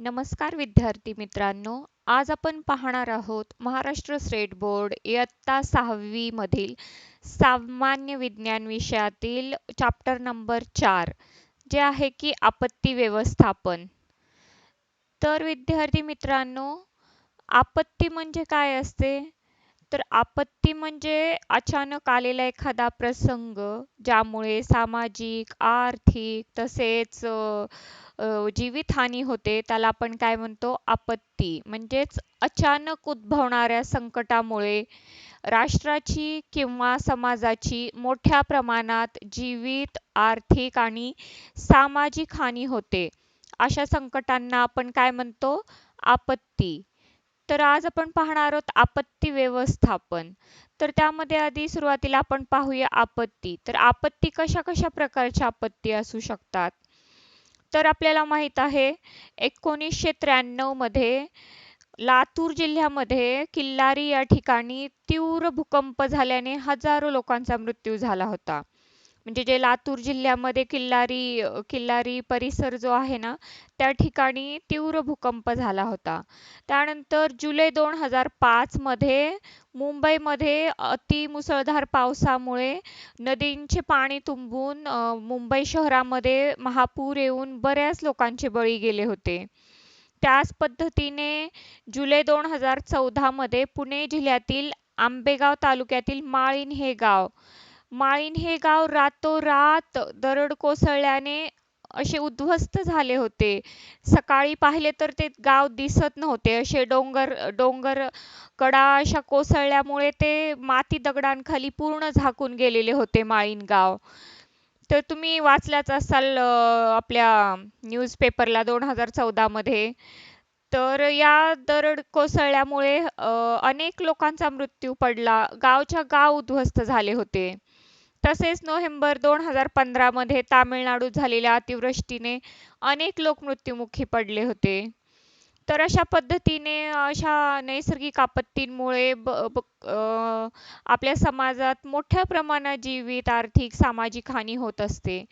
नमस्कार विद्यार्थी मित्रांनो आज आपण पाहणार आहोत महाराष्ट्र स्टेट बोर्ड इयत्ता सहावी मधील सामान्य विज्ञान विषयातील चॅप्टर नंबर चार जे आहे की आपत्ती व्यवस्थापन. तर विद्यार्थी मित्रांनो आपत्ती म्हणजे काय असते? तर आपत्ती म्हणजे अचानक आलेला एखादा प्रसंग ज्यामुळे सामाजिक आर्थिक तसेच जीवितहानी होते त्याला आपण काय म्हणतो? आपत्ती. म्हणजेच अचानक उद्भवणाऱ्या संकटामुळे राष्ट्राची किंवा समाजाची मोठ्या प्रमाणात जीवित आर्थिक आणि सामाजिक हानी होते. अशा संकटांना आपण काय म्हणतो? आपत्ती. तर आज आपण पाहणार आहोत आपत्ती व्यवस्थापन. तर त्यामध्ये आधी सुरुवातीला आपण पाहूया आपत्ती. तर आपत्ती कशा कशा प्रकारच्या आपत्ती असू शकतात? तर आपल्याला माहीत आहे एकोणीसशे त्र्याण्णवमध्ये लातूर जिल्ह्यामध्ये किल्लारी या ठिकाणी तीव्र भूकंप झाल्याने हजारो लोकांचा मृत्यू झाला होता. म्हणजे जे लातूर जिल्ह्यामध्ये किल्लारी किल्लारी परिसर जो आहे ना त्या ठिकाणी तीव्र भूकंप झाला होता. त्यानंतर जुलै दोन हजार पाचमध्ये मुंबईमध्ये अति मुसळधार पावसामुळे नदींचे पाणी तुंबून मुंबई शहरामध्ये महापूर येऊन बऱ्याच लोकांचे बळी गेले होते. त्याच पद्धतीने जुलै दोन हजार चौदामध्ये पुणे जिल्ह्यातील आंबेगाव तालुक्यातील माळीण हे गाव माळीण हे गाव रातोरात दरड कोसळल्याने असे उद्ध्वस्त झाले होते. सकाळी पाहिले तर ते गाव दिसत नव्हते. असे डोंगर डोंगर कडा अशा कोसळल्यामुळे ते माती दगडांखाली पूर्ण झाकून गेलेले होते माळीण गाव. तर तुम्ही वाचल्याच असाल आपल्या न्यूजपेपरला दोन हजार चौदामध्ये तर या दरड कोसळल्यामुळे अनेक लोकांचा मृत्यू पडला. गावच्या गाव उद्ध्वस्त झाले होते. तसेच नोव्हेंबर दोन हजार पंधरामध्ये तामिळनाडूत झालेल्या अतिवृष्टीने अनेक लोक मृत्युमुखी पडले होते. तर अशा पद्धतीने अशा नैसर्गिक आपत्तींमुळे आपल्या समाजात मोठ्या प्रमाणात जीवित आर्थिक सामाजिक हानी होत असते.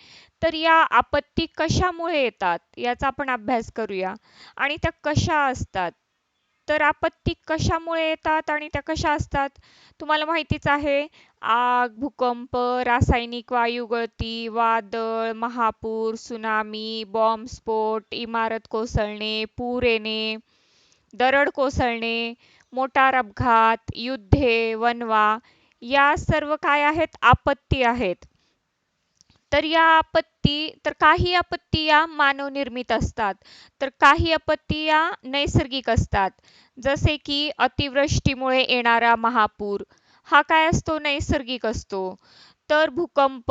तर या आपत्ती कशामुळे येतात याचा आपण अभ्यास करूया. आणि त्या कशा असतात? तर आपत्ती कशामुळे येतात आणि त्या कशा असतात? तुम्हाला माहितीच आहे आग भूकंप रासायनिक वायू गळती वादळ महापूर सुनामी बॉम्बस्फोट इमारत कोसळणे पूर येणे दरड कोसळणे मोटार अपघात युद्धे वनवा या सर्व काय आहेत? आपत्ती आहेत. तर या आपत्ती तर काही आपत्ती या मानवनिर्मित असतात. तर काही आपत्ती या नैसर्गिक असतात. जसे की अतिवृष्टीमुळे येणारा महापूर हा काय असतो? नैसर्गिक असतो. तर भूकंप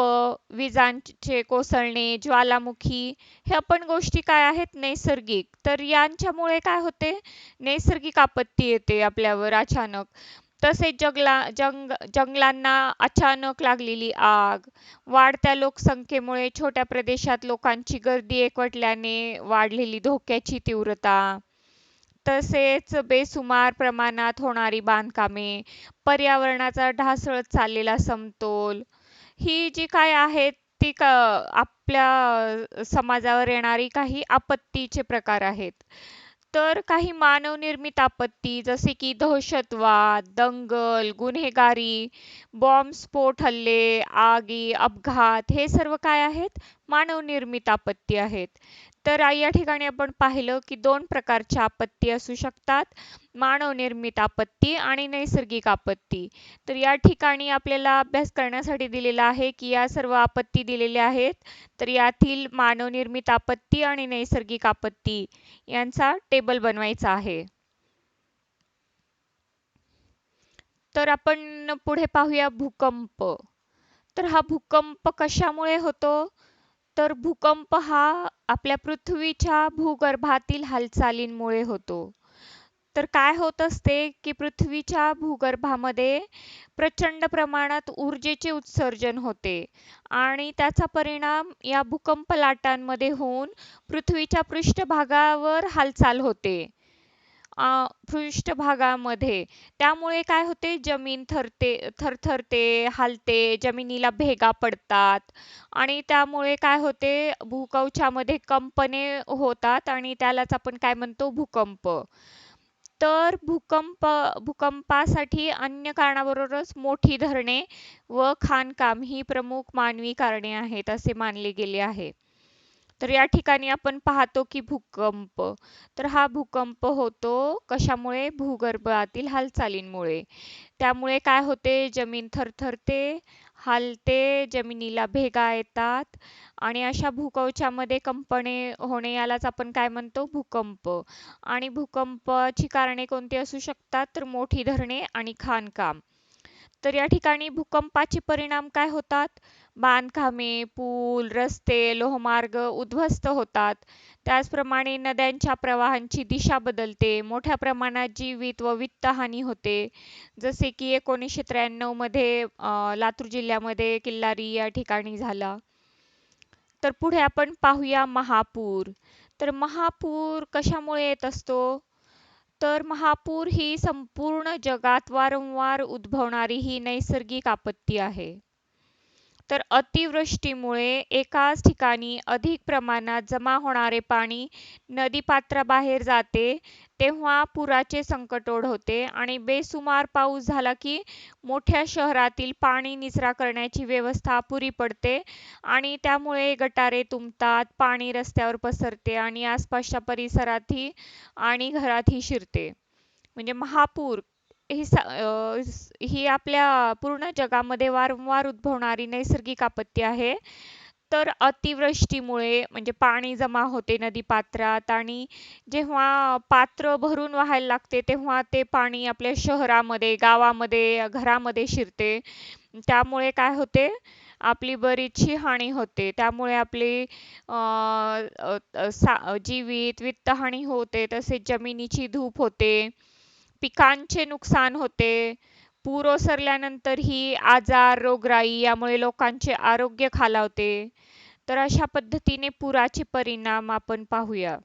विजांचे कोसळणे ज्वालामुखी ह्या पण गोष्टी काय आहेत? नैसर्गिक. तर यांच्यामुळे काय होते? नैसर्गिक आपत्ती येते आपल्यावर अचानक. तसेच जंगला जंग जंगलांना अचानक लागलेली आग. वाढत्या लोकसंख्येमुळे छोट्या प्रदेशात लोकांची गर्दी एकवटल्याने वाढलेली धोक्याची तीव्रता. तसेच बेसुमार प्रमाणात होणारी बांधकामे पर्यावरणाचा ढासळत चाललेला समतोल. ही जी काय आहेत ती आपल्या समाजावर येणारी काही आपत्तीचे प्रकार आहेत. तर काही मानवनिर्मित आपत्ती जसे की दहशतवाद दंगल गुन्हेगारी बॉम्बस्फोट हल्ले आगी अपघात हे सर्व काय आहेत? मानवनिर्मित आपत्ती आहेत. तर या ठिकाणी आपण पाहिलं की दोन प्रकारच्या आपत्ती असू शकतात. मानवनिर्मित आपत्ती आणि नैसर्गिक आपत्ती. तर या ठिकाणी आपल्याला अभ्यास करण्यासाठी दिलेला आहे की या सर्व आपत्ती दिलेल्या आहेत. तर यातील मानवनिर्मित आपत्ती आणि नैसर्गिक आपत्ती यांचा टेबल बनवायचा आहे. तर आपण पुढे पाहूया भूकंप. तर हा भूकंप कशामुळे होतो? तर भूकंप हा आपल्या पृथ्वीच्या भूगर्भातील हालचालींमुळे होतो. तर काय होत असते की पृथ्वीच्या भूगर्भामध्ये प्रचंड प्रमाणात ऊर्जेचे उत्सर्जन होते आणि त्याचा परिणाम या भूकंप लाटांमध्ये होऊन पृथ्वीच्या पृष्ठभागावर हालचाल होते. पृष्ठभागामध्ये. त्यामुळे काय होते? जमीन थरते थरथरते, हालते, जमिनीला भेगा पडतात. आणि त्यामुळे काय होते? भूकवचामध्ये कंपने होतात आणि त्यालाच आपण काय म्हणतो? भूकंप. तर भूकंप भूकंपासाठी अन्य कारणाबरोबरच मोठी धरणे व खाणकाम ही प्रमुख मानवी कारणे आहेत असे मानले गेले आहे. तर या ठिकाणी आपण पाहतो की भूकंप. तर हा भूकंप होतो कशामुळे? भूगर्भातील हालचालींमुळे. त्यामुळे काय होते? जमीन थरथरते हालते जमिनीला भेगा येतात आणि अशा भूकवचामध्ये कंपने होणे यालाच आपण काय म्हणतो? भूकंप. आणि भूकंपाची कारणे कोणती असू शकतात? तर मोठी धरणे आणि खाणकाम. तर या ठिकाणी भूकंपाचे परिणाम काय होतात? बांधकामे पूल रस्ते लोहमार्ग उद्ध्वस्त होतात. त्याचप्रमाणे नद्यांच्या प्रवाहांची दिशा बदलते. मोठ्या प्रमाणात जीवित व वित्तहानी होते. जसे की एकोणीसशे त्र्याण्णवमध्ये लातूर जिल्ह्यामध्ये किल्लारी या ठिकाणी झाला. तर पुढे आपण पाहूया महापूर. तर महापूर कशामुळे येत असतो? तर महापूर ही संपूर्ण जगात वारंवार उद्भवणारी ही नैसर्गिक आपत्ती आहे. तर अतिवृष्टीमुळे एकाच ठिकाणी अधिक प्रमाणात जमा होणारे पाणी नदीपात्राबाहेर जाते तेव्हा पुराचे संकट ओढवते आणि बेसुमार पाऊस झाला की मोठ्या शहरातील पाणी निचरा करण्याची व्यवस्था अपुरी पडते आणि त्यामुळे गटारे तुंबतात पाणी रस्त्यावर पसरते आणि आसपासच्या परिसरातही आणि घरातही शिरते. म्हणजे महापूर ही सा- ही आपल्या पूर्ण जगामध्ये वारंवार उद्भवणारी नैसर्गिक आपत्ती आहे. तर अतिवृष्टीमुळे म्हणजे पाणी जमा होते नदी पात्रात आणि जेव्हा पात्र भरून वाहायला लागते तेव्हा ते पाणी आपल्या शहरामध्ये गावामध्ये घरामध्ये शिरते. त्यामुळे काय होते? आपली बरीचशी हानी होते. त्यामुळे आपली अं सा- जीवित वित्तहानी होते. तसेच जमिनीची धूप होते. पिकांचे नुकसान होते. पूर ओसरल्यानंतर ही आजार रोगराई यामुळे लोकांचे आरोग्य खालावते. तर अशा पद्धतीने पुराचे परिणाम आपण पाहूया.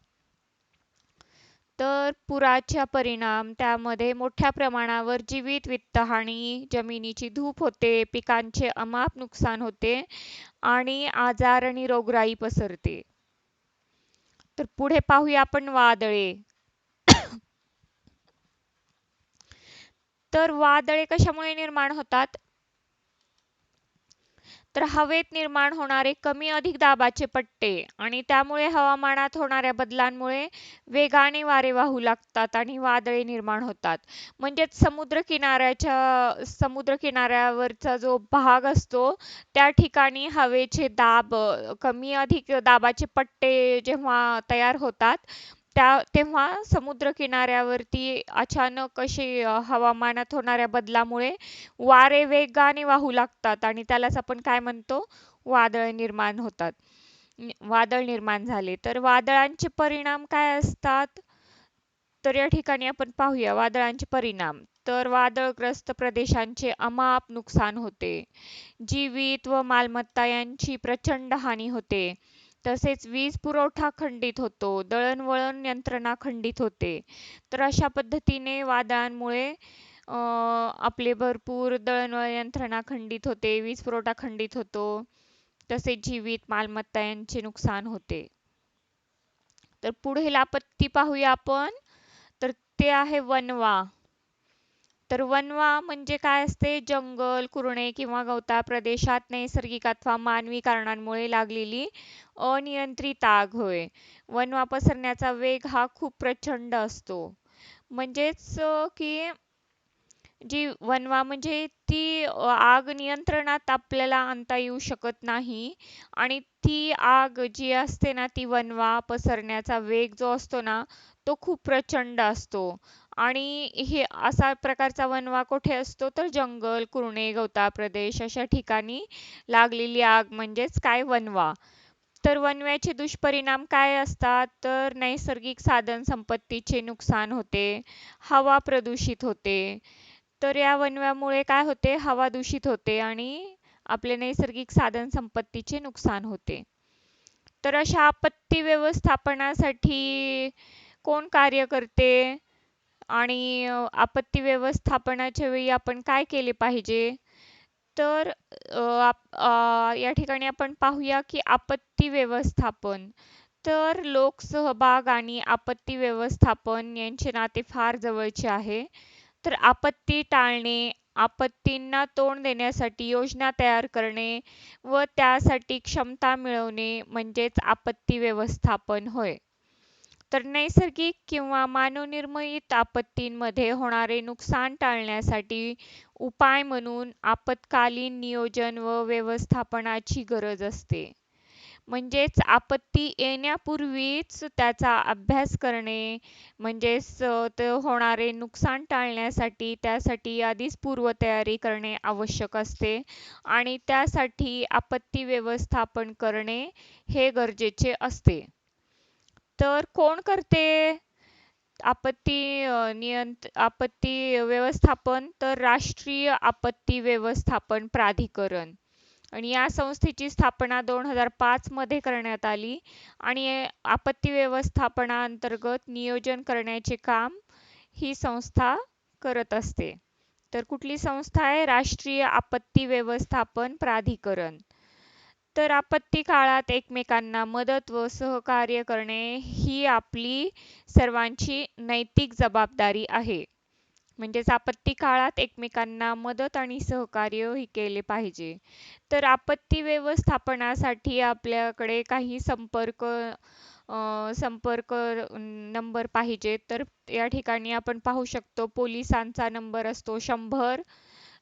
तर पुराचा परिणाम त्यामध्ये मोठ्या प्रमाणावर जीवित वित्तहानी जमिनीची धूप होते पिकांचे अमाप नुकसान होते आणि आजार आणि रोगराई पसरते. तर पुढे पाहूया आपण वादळे. तर वादळे कशामुळे निर्माण होतात? तर हवेत निर्माण होणारे कमी अधिक दाबाचे पट्टे आणि त्यामुळे हवामानात होणाऱ्या बदलांमुळे वेगाने वारे वाहू लागतात आणि वादळे निर्माण होतात. म्हणजेच समुद्र किनाऱ्याच्या समुद्र किनाऱ्यावरचा जो भाग असतो त्या ठिकाणी हवेचे दाब कमी अधिक दाबाचे पट्टे जेव्हा तयार होतात त्या तेव्हा समुद्र किनाऱ्यावरती अचानक असे हवामानात होणाऱ्या बदलामुळे वारे वेगाने वाहू लागतात आणि त्यालाच आपण काय म्हणतो? वादळ निर्माण होतात. वादळ निर्माण झाले. तर वादळांचे परिणाम काय असतात? तर या ठिकाणी आपण पाहूया वादळांचे परिणाम. तर वादळग्रस्त प्रदेशांचे अमाप नुकसान होते. जीवित व मालमत्ता यांची प्रचंड हानी होते. तसेच वीज पुरवठा खंडित होतो दळणवळण यंत्रणा खंडित होते. तर अशा पद्धतीने वादळांमुळे अं आपले भरपूर दळणवळण यंत्रणा खंडित होते वीज पुरवठा खंडित होतो. तसेच जीवित मालमत्ता यांचे नुकसान होते. तर पुढील आपत्ती पाहूया आपण. तर ते आहे वणवा तर वणवा म्हणजे काय असते? जंगल कुरणे किंवा गवताळ प्रदेशात नैसर्गिक अथवा मानवी कारणांमुळे लागलेली अनियंत्रित आग होय. वणवा पसरण्याचा वेग हा खूप प्रचंड असतो. म्हणजेच की जी वणवा म्हणजे ती आग नियंत्रणात आपल्याला आणता येऊ शकत नाही आणि ती आग जी असते ना ती वणवा पसरण्याचा वेग जो असतो ना तो खूप प्रचंड असतो. आणि हे असा प्रकारचा वणवा कुठे असतो तर जंगल कुरणे गवताळ प्रदेश अशा ठिकाणी लागलेली आग म्हणजेच काय वणवा तर वणव्याचे दुष्परिणाम काय असतात? तर नैसर्गिक साधन संपत्तीचे नुकसान होते हवा प्रदूषित होते. तर या वणव्यामुळे काय होते? हवा दूषित होते आणि आपले नैसर्गिक साधन संपत्तीचे नुकसान होते. तर अशा आपत्ती व्यवस्थापनासाठी कोण कार्य करते? आणि आपत्ती व्यवस्थापनाच्या वेळी आपण काय केले पाहिजे? तर या ठिकाणी आपण पाहूया की आपत्ती व्यवस्थापन. तर लोकसहभाग आणि आपत्ती व्यवस्थापन यांचे नाते फार जवळचे आहे. तर आपत्ती टाळणे, आपत्तींना तोंड देण्यासाठी योजना तयार करणे व त्यासाठी क्षमता मिळवणे म्हणजेच आपत्ती व्यवस्थापन होय. तर नैसर्गिक किंवा मानवनिर्मित आपत्तींमध्ये होणारे नुकसान टाळण्यासाठी उपाय म्हणून आपत्कालीन नियोजन व व्यवस्थापनाची गरज असते. म्हणजेच आपत्ती येण्यापूर्वीच त्याचा अभ्यास करणे, म्हणजेच ते होणारे नुकसान टाळण्यासाठी त्यासाठी आधीच पूर्वतयारी करणे आवश्यक असते आणि त्यासाठी आपत्ती व्यवस्थापन करणे हे गरजेचे असते. तर कोण करते आपत्ती नियंत आपत्ती व्यवस्थापन? तर राष्ट्रीय आपत्ती व्यवस्थापन प्राधिकरण आणि या संस्थेची स्थापना 2005 मध्ये करण्यात आली आणि आपत्ती व्यवस्थापनाअंतर्गत नियोजन करण्याचे काम ही संस्था करत असते. तर कुठली संस्था आहे? राष्ट्रीय आपत्ती व्यवस्थापन प्राधिकरण. तर आपत्ती काळात एकमेकांना मदत व सहकार्य करणे ही आपली सर्वांची नैतिक जबाबदारी आहे. म्हणजेच आपत्ती काळात एकमेकांना मदत आणि सहकार्य ही केले पाहिजे. तर आपत्ती व्यवस्थापनासाठी आपल्याकडे काही संपर्क संपर्क नंबर पाहिजे तर या ठिकाणी आपण पाहू शकतो पोलिसांचा नंबर असतो शंभर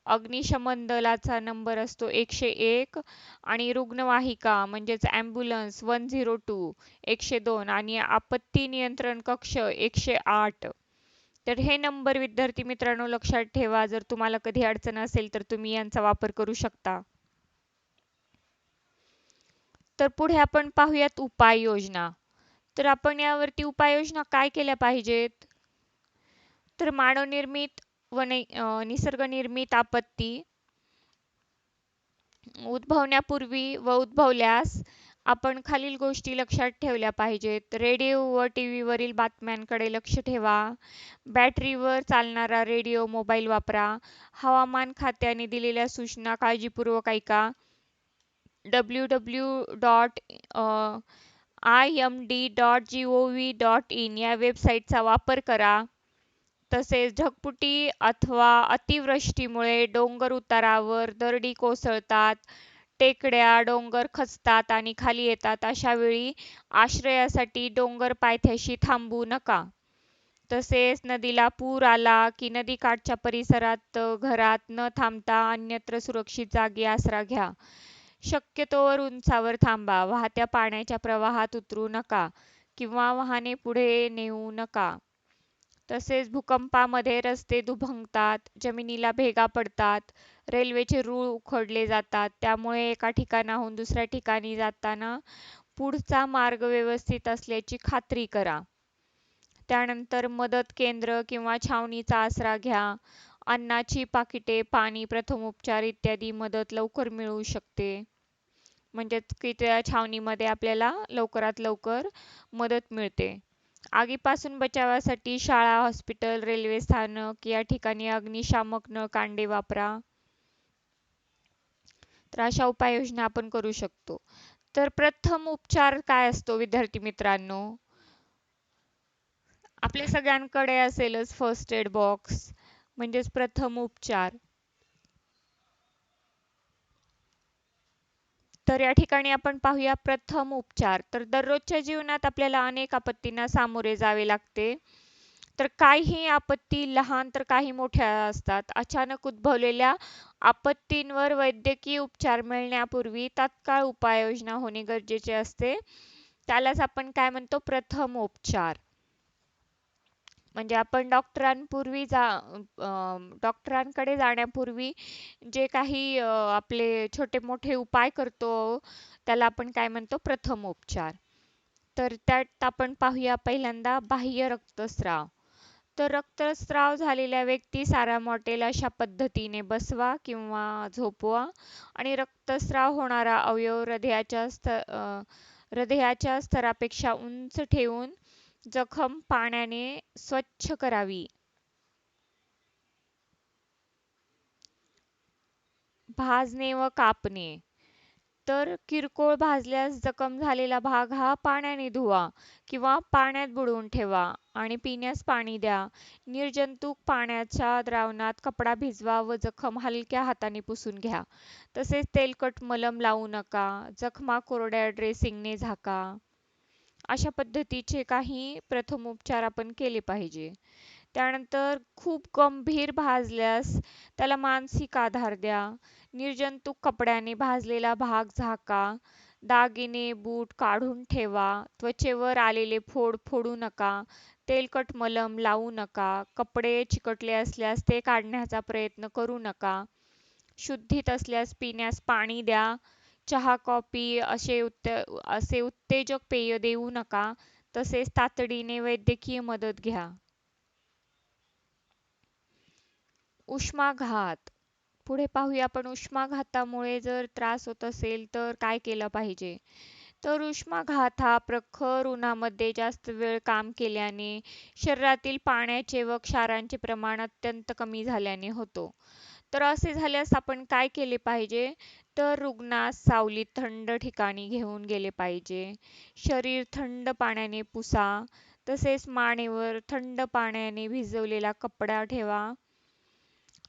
अग्निशमन दलाचा नंबर असतो 101 आणि रुग्णवाहिका म्हणजेच ॲम्ब्युलन्स 102 102 आणि आपत्ती नियंत्रण कक्ष 108. तर हे नंबर विद्यार्थी मित्रांनो लक्षात ठेवा. जर तुम्हाला कधी अडचण असेल तर तुम्ही यांचा वापर करू शकता. तर पुढे आपण पाहूयात उपाययोजना. तर आपण यावरती उपाययोजना काय केल्या पाहिजेत? तर मानवनिर्मित व नै निसर्गनिर्मित आपत्ती उद्भवण्यापूर्वी व उद्भवल्यास आपण खालील गोष्टी लक्षात ठेवल्या पाहिजेत. रेडिओ व टीव्हीवरील बातम्यांकडे लक्ष ठेवा. बॅटरीवर चालणारा रेडिओ मोबाईल वापरा. हवामान खात्याने दिलेल्या सूचना काळजीपूर्वक ऐका. www.imd.gov.in या वेबसाईटचा वापर करा. तसेच ढगफुटी अथवा अतिवृष्टीमुळे डोंगर उतारावर दरडी कोसळतात, टेकड्या, डोंगर खचतात आणि खाली येतात. अशा वेळी आश्रयासाठी डोंगर पायथ्याशी थांबू नका. तसेच नदीला पूर आला की नदीकाठच्या परिसरात घरात न थांबता अन्यत्र सुरक्षित जागी आसरा घ्या. शक्यतोवर उंचावर थांबा. वाहत्या पाण्याच्या प्रवाहात उतरू नका किंवा वाहने पुढे नेऊ नका. तसेच भूकंपामध्ये रस्ते दुभंगतात, जमिनीला भेगा पडतात, रेल्वेचे रूळ उखडले जातात. त्यामुळे एका ठिकाणाहून दुसऱ्या ठिकाणी जाताना पुढचा मार्ग व्यवस्थित असल्याची खात्री करा. त्यानंतर मदत केंद्र किंवा छावणीचा आसरा घ्या. अन्नाची पाकिटे, पाणी, प्रथमोपचार इत्यादी मदत लवकर मिळू शकते. म्हणजेच की त्या छावणीमध्ये आपल्याला लवकरात लवकर मदत मिळते. आगीपासून बचावासाठी शाळा, हॉस्पिटल, रेल्वे स्थानक या ठिकाणी अग्निशामक न कांडे वापरा. तर अशा उपाययोजना आपण करू शकतो. तर प्रथम उपचार काय असतो विद्यार्थी मित्रांनो? आपल्या सगळ्यांकडे असेलच फर्स्ट एड बॉक्स म्हणजेच प्रथम उपचार. तर या ठिकाणी आपण पाहूया प्रथम उपचार. तर दररोजच्या जीवनात आपल्याला अनेक आपत्तींना सामोरे जावे लागते. तर काही आपत्ती लहान तर काही मोठ्या असतात. अचानक उद्भवलेल्या आपत्तींवर वैद्यकीय उपचार मिळण्यापूर्वी तात्काळ उपाययोजना होणे गरजेचे असते. त्यालाच आपण काय म्हणतो प्रथम उपचार. म्हणजे आपण डॉक्टरांपूर्वी जा डॉक्टरांकडे जाण्यापूर्वी जे काही आपले छोटे-मोठे उपाय करतो त्याला आपण काय म्हणतो प्रथम उपचार. तर त्यात आपण पाहूया पहिल्यांदा बाह्य रक्तस्राव. तर रक्तस्राव झालेल्या व्यक्ती आराम मॉटेल अशा पद्धतीने बसवा किंवा झोपवा आणि रक्तस्राव होणारा अवयव हृदयाच्या स्थ हृदयाच्या स्तरापेक्षा उंच ठेवून जखम पाण्याने स्वच्छ करावी. भाजणे व कापणे. तर किरकोळ भाजल्यास जखम झालेला भाग हा पाण्याने धुवा किंवा पाण्यात बुडवून ठेवा आणि पिण्यास पाणी द्या. निर्जंतुक पाण्याच्या द्रावणात कपडा भिजवा व जखम हलक्या हाताने पुसून घ्या. तसेच तेलकट मलम लावू नका. जखमा कोरड्या ड्रेसिंगने झाका. अशा पद्धतीचे काही प्रथमोपचार आपण केले पाहिजे. त्यानंतर खूप गंभीर भाजल्यास त्याला मानसिक आधार द्या. निर्जंतुक कपड्याने भाजलेला भाग झाका. दागिने, बूट काढून ठेवा. त्वचेवर आलेले फोड फोडू नका. तेलकट मलम लावू नका. कपडे चिकटले असल्यास ते काढण्याचा प्रयत्न करू नका. शुद्धीत असल्यास पिण्यास पाणी द्या. चहा, कॉफी असे असे उत्तेजक पेय देऊ नका. तसेच तातडीने वैद्यकीय मदत घ्या. उष्माघात पुढे पाहूया आपण उष्माघातामुळे जर त्रास होत असेल तर काय केलं पाहिजे? तर उष्माघात हा प्रखर उन्हामध्ये जास्त वेळ काम केल्याने शरीरातील पाण्याचे व क्षारांचे प्रमाण अत्यंत कमी झाल्याने होतो. तर असे झाल्यास आपण काय केले पाहिजे? तर रुग्णास सावलीत थंड ठिकाणी घेऊन गेले पाहिजे. शरीर थंड पाण्याने पुसा. तसेच मानेवर थंड पाण्याने भिजवलेला कपडा ठेवा.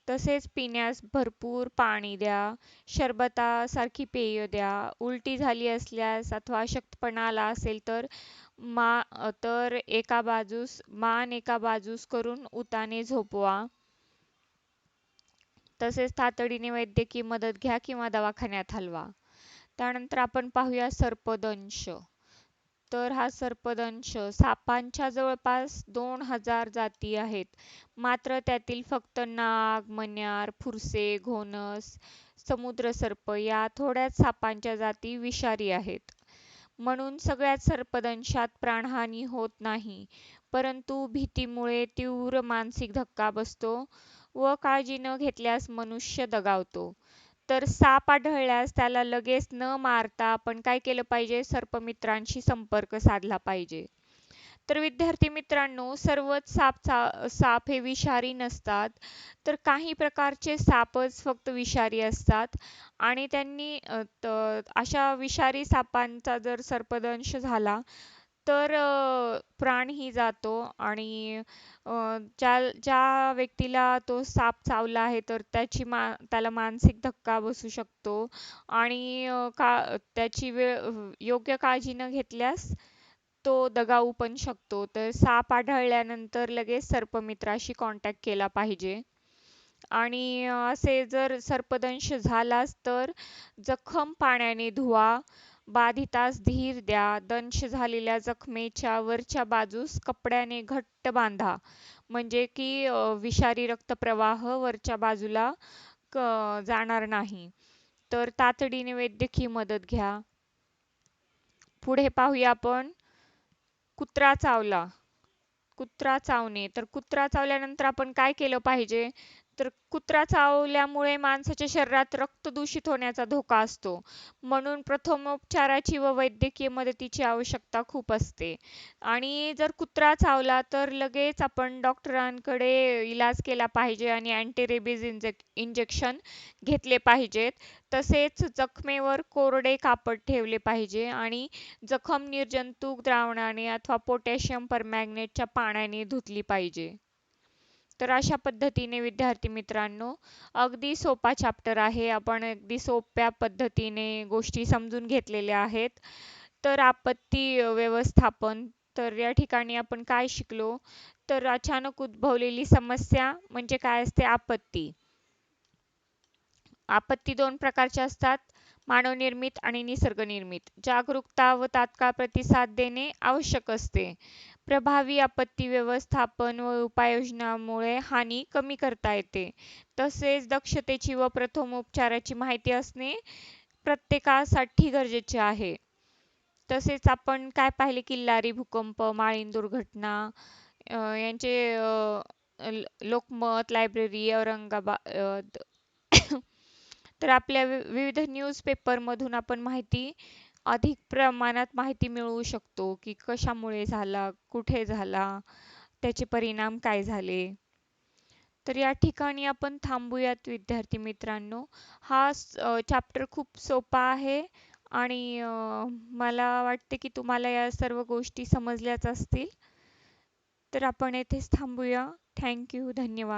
तसेच पिण्यास भरपूर पाणी द्या. सरबतासारखी पेय द्या. उलटी झाली असल्यास अथवा अशक्तपणा आला असेल तर मा तर एका बाजूस मान एका बाजूस करून उताने झोपवा. तसेच तातडीने वैद्यकीय मदत घ्या किंवा दवाखान्यात हलवा. त्यानंतर आपण पाहूया सर्पदंश. तर हा सर्पदंश सापांच्या जवळपास दोन हजार जाती आहेत. मात्र त्यातील फक्त नाग, मण्यार, फुरसे, घोणस, समुद्र सर्प या थोड्याच सापांच्या जाती विषारी आहेत. म्हणून सगळ्याच सर्पदंशात प्राणहानी होत नाही. परंतु भीतीमुळे तीव्र मानसिक धक्का बसतो व काळजी न घेतल्यास मनुष्य दगावतो. तर साप आढळल्यास त्याला लगेच न मारता आपण काय केलं पाहिजे? सर्पमित्रांशी संपर्क साधला पाहिजे. तर विद्यार्थी मित्रांनो सर्वच साप साप हे विषारी नसतात. तर काही प्रकारचे सापच फक्त विषारी असतात आणि त्यांनी अशा विषारी सापांचा जर सर्पदंश झाला तर प्राणही जातो आणि ज्या ज्या व्यक्तीला तो साप चावला आहे तर त्याची मा त्याला मानसिक धक्का बसू शकतो आणि का त्याची वेळ योग्य काळजी न घेतल्यास तो दगावू पण शकतो. तर साप आढळल्यानंतर लगेच सर्पमित्राशी कॉन्टॅक्ट केला पाहिजे. आणि असे जर सर्पदंश झालाच तर जखम पाण्याने धुवा. बाधितास धीर द्या. दंश झालेल्या जखमेच्या वरच्या बाजूस कपड्याने घट्ट बांधा. म्हणजे की विषारी रक्तप्रवाह वरच्या बाजूला जाणार नाही. तर तातडीने वैद्यकीय मदत घ्या. पुढे पाहूया आपण कुत्रा चावला. कुत्रा चावणे. तर कुत्रा चावल्यानंतर आपण काय केलं पाहिजे? तर कुत्रा चावल्यामुळे माणसाच्या शरीरात रक्त दूषित होण्याचा धोका असतो. म्हणून प्रथमोपचाराची व वैद्यकीय मदतीची आवश्यकता खूप असते. आणि जर कुत्रा चावला तर लगेच आपण डॉक्टरांकडे इलाज केला पाहिजे आणि अँटी रेबीज इंजेक्शन घेतले पाहिजेत. तसेच जखमेवर कोरडे कापड ठेवले पाहिजे आणि जखम निर्जंतुक द्रावणाने अथवा पोटॅशियम परमॅग्नेटच्या पाण्याने धुतली पाहिजे. तर अशा पद्धतीने विद्यार्थी मित्रांनो अगदी सोपा चॅप्टर आहे. आपण अगदी सोप्या पद्धतीने गोष्टी समजून घेतलेल्या आहेत. तर आपत्ती व्यवस्थापन तर या ठिकाणी आपण काय शिकलो? तर अचानक उद्भवलेली समस्या म्हणजे काय असते? आपत्ती. आपत्ती दोन प्रकारच्या असतात. मानवनिर्मित आणि निसर्गनिर्मित. जागरूकता व तात्काळ प्रतिसाद देणे आवश्यक असते. प्रभावी आपत्ती व्यवस्थापन व उपाययोजनामुळे हानी कमी करता येते. तसेच दक्षतेची व प्रथमोपचाराची माहिती असणे प्रत्येकासाठी गरजेचे आहे. तसेच आपण काय पाहिले किल्लारी भूकंप, माळीण दुर्घटना यांचे लोकमत, लायब्ररी, औरंगाबाद तर आपल्या विविध न्यूजपेपरमधून आपण माहिती अधिक प्रमाणात माहिती मिळवू शकतो की कशामुळे झाला, कुठे झाला, त्याचे परिणाम काय झाले. तर या ठिकाणी आपण थांबूयात विद्यार्थी मित्रांनो. हा चॅप्टर खूप सोपा आहे आणि मला वाटते की तुम्हाला या सर्व गोष्टी समजल्याच असतील. तर आपण येथेच थांबूया. थँक यू धन्यवाद.